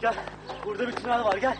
Gel. Burada bir tünel var gel.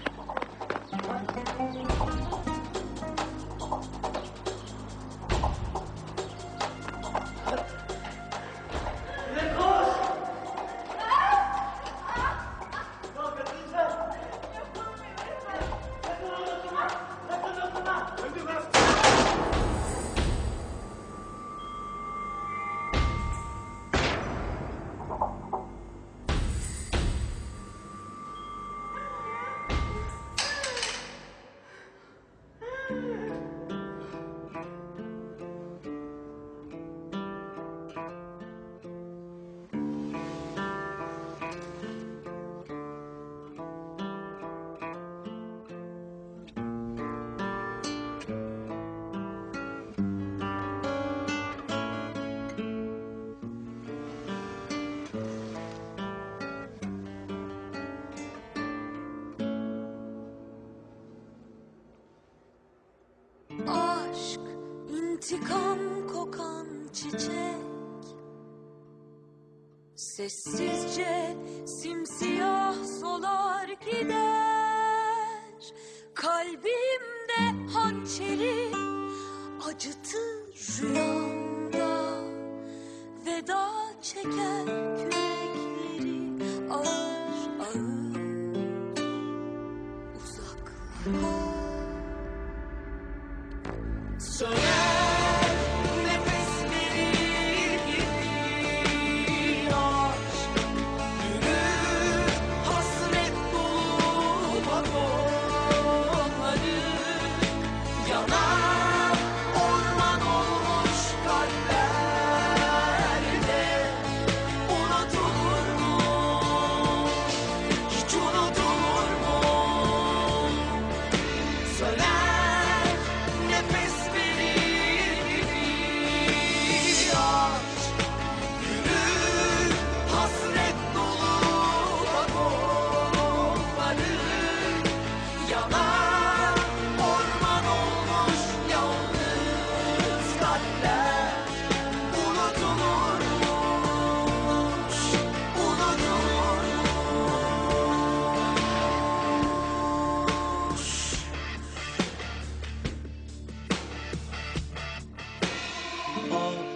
Çiçek Sessizce simsiyah solar gider. Kalbimde hançeri acıtır rüyamda. Veda çeker kürekleri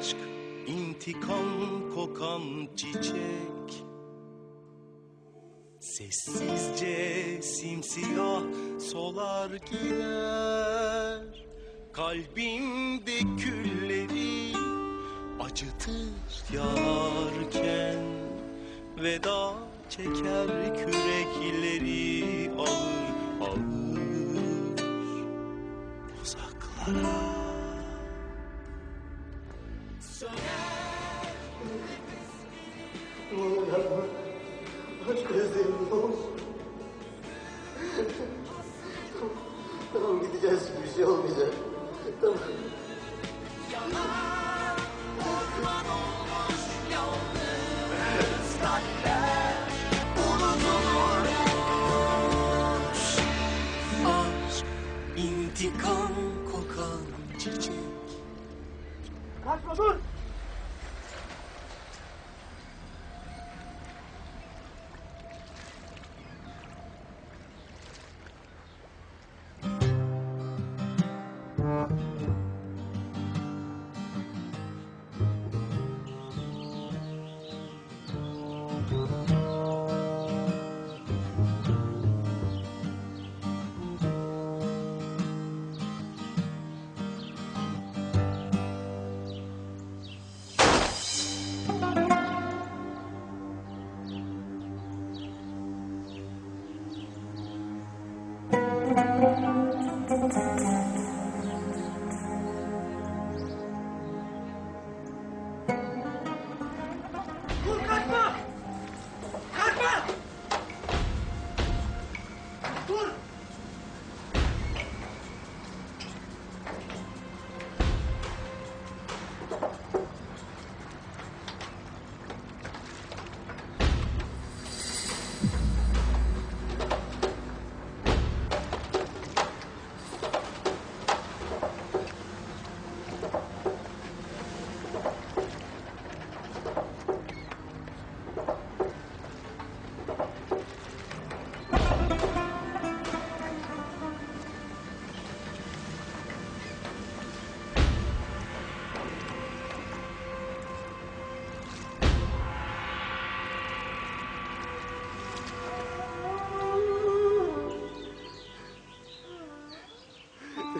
aşk intikam kokan çiçek. Sessizce simsiyah solar gider. Kalbimde külleri acıtır yarken. Veda çeker kürekleri ağır ağır. Uzaklara Ne olur. Tamam gideceğiz bir şey olmayacak. Tamam.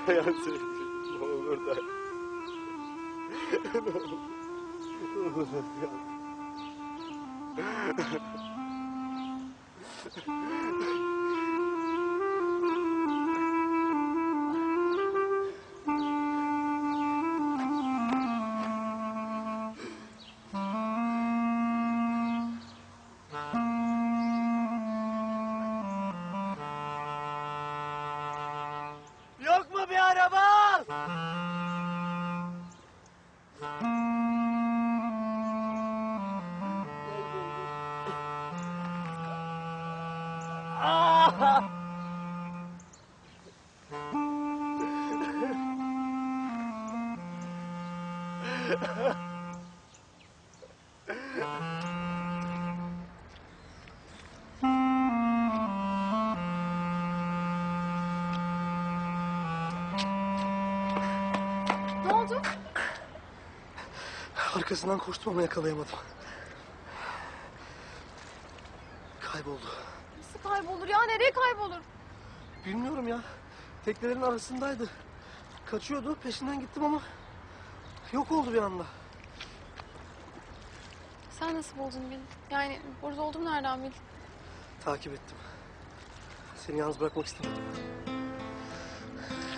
Sevgilim. Ne olur dayan. Ne olur. Ne olur dayan. Ne oldu? Arkasından koştum ama yakalayamadım. Kayboldu. Nasıl kaybolur ya? Nereye kaybolur? Bilmiyorum ya. Teknelerin arasındaydı. Kaçıyordu. Peşinden gittim ama yok oldu bir anda. Sen nasıl buldun beni? Yani burada olduğumu nereden bildin? Takip ettim. Seni yalnız bırakmak istemedim.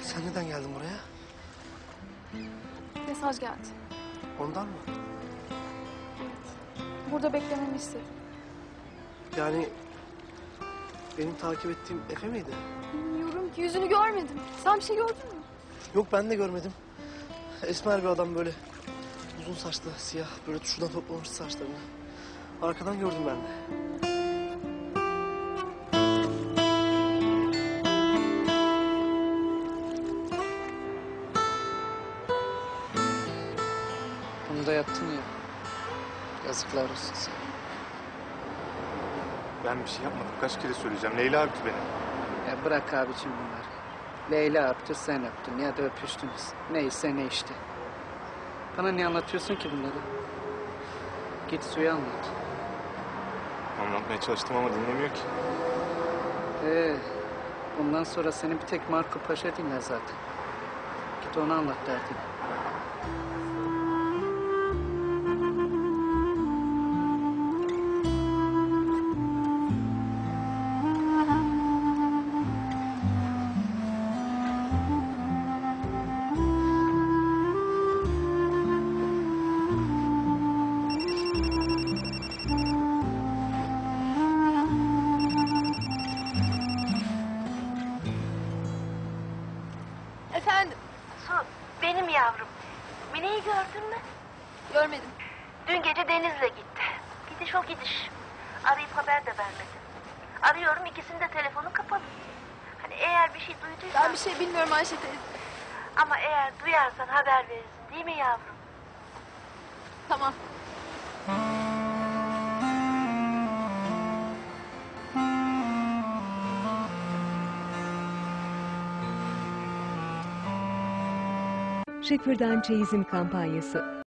Sen neden geldin buraya? Mesaj geldi. Ondan mı? Burada beklememi istedi. Yani benim takip ettiğim Efe miydi? Bilmiyorum ki yüzünü görmedim. Sen bir şey gördün mü? Yok ben de görmedim. Esmer bir adam böyle. Uzun saçlı, siyah, böyle tuşuna toplamış saçlarını. Arkadan gördüm ben de. Bunu da yaptın ya. Yazıklar olsun sana. Ben bir şey yapmadım. Kaç kere söyleyeceğim. Leyla öptü beni. Ya bırak abicim bunları. Leyla öptü, sen öptün ya da öpüştünüz. Neyse ne işte. Bana niye anlatıyorsun ki bunları? Git suya anlat. Anlatmaya çalıştım ama dinlemiyor ki. Ee, bundan sonra seni bir tek Marco Paşa dinler zaten. Git ona anlat derdini. Efendim? Su, benim yavrum. Mine'yi gördün mü? Görmedim. Dün gece Deniz'le gitti. Gidiş o gidiş. Arayıp haber de vermedi. Arıyorum ikisinin de telefonu kapalı. Hani eğer bir şey duyduysan... Ben bir şey bilmiyorum Ayşe teyze. Ama eğer duyarsan haber verirsin değil mi yavrum? Tamam. Şifreden Çeyiz'in kampanyası